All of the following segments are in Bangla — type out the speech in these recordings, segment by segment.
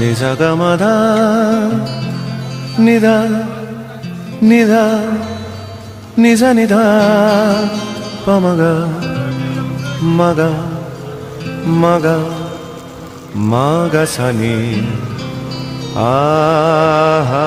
నిజగమదా నిదా నిదా నిజ నిదా పమగ మగ మగ మాగ సని ఆహా.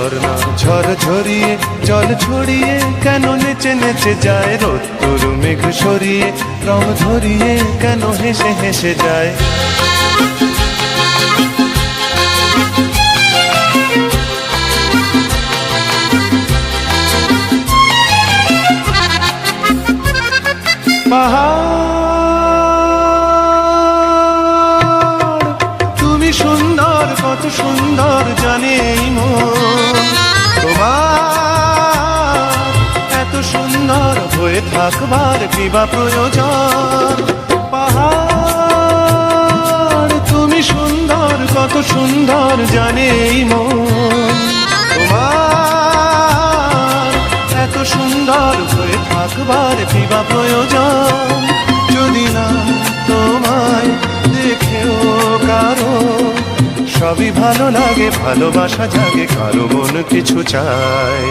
ঝর্ণা। ঝড় ঝরিয়ে জল ছড়িয়ে, কেন নেচে নেচে যায় রোদ্দুর, মেঘ সরিয়ে, রং ধরিয়ে, কেন হেসে হেসে যায়? পাহাড় থাকবার কিবা প্রয়োজন। পাহাড়, তুমি সুন্দর, কত সুন্দর জানে মন। তোমার এত সুন্দর হয়ে থাকবার কিবা প্রয়োজন। যদি না তোমায় দেখেও কারও, সবই ভালো লাগে, ভালোবাসা জাগে, কারও মন কিছু চায়।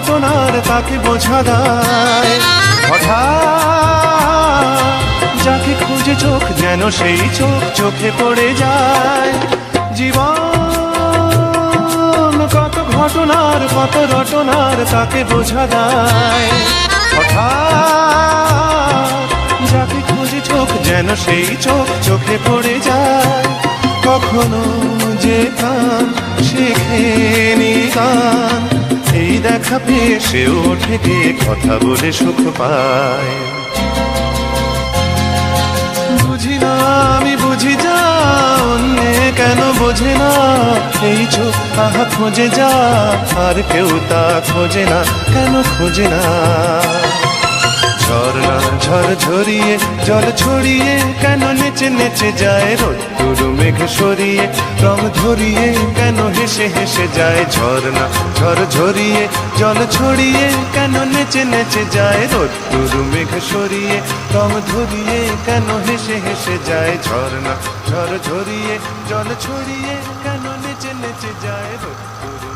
কত রটনার তাকে বোঝা দেয় হঠাৎ যাকে খুঁজে চোখ যেন সেই চোখ চোখে পড়ে যায়। জীবন কত ঘটনার, কত রটনার তাকে বোঝা দেয় হঠাৎ যাকে খুঁজে চোখ যেন সেই চোখ চোখে পড়ে যায়। কখনো যে কান শেখেনি গান। এই দেখা পেয়ে সে ওঠে কথা বলে সুখ পায়। বুঝি না, আমি বুঝি যা, অন্যে কেন বোঝে না। এই চোখ আহা খোঁজে যা, আর কেউ তা খোঁজে না, কেন খোঁজে না। ঝর্ণা ঝড় ঝরিয়ে, জল ছড়িয়ে, কেন নেচে নেচে যায় রোদ্দুর, মেঘ সরিয়ে, রং ধরিয়ে, কেন হেসে হেসে যায় ঝর্ণা ঝড় ঝরিয়ে, জল ছড়িয়ে, কেন নেচে নেচে যায় রোদ্দুর, মেঘ সরিয়ে, রং ধরিয়ে, কেন হেসে হেসে যায় ঝর্ণা ঝড় ঝরিয়ে, জল ছড়িয়ে, কেন নেচে নেচে যায় রোদ্দুর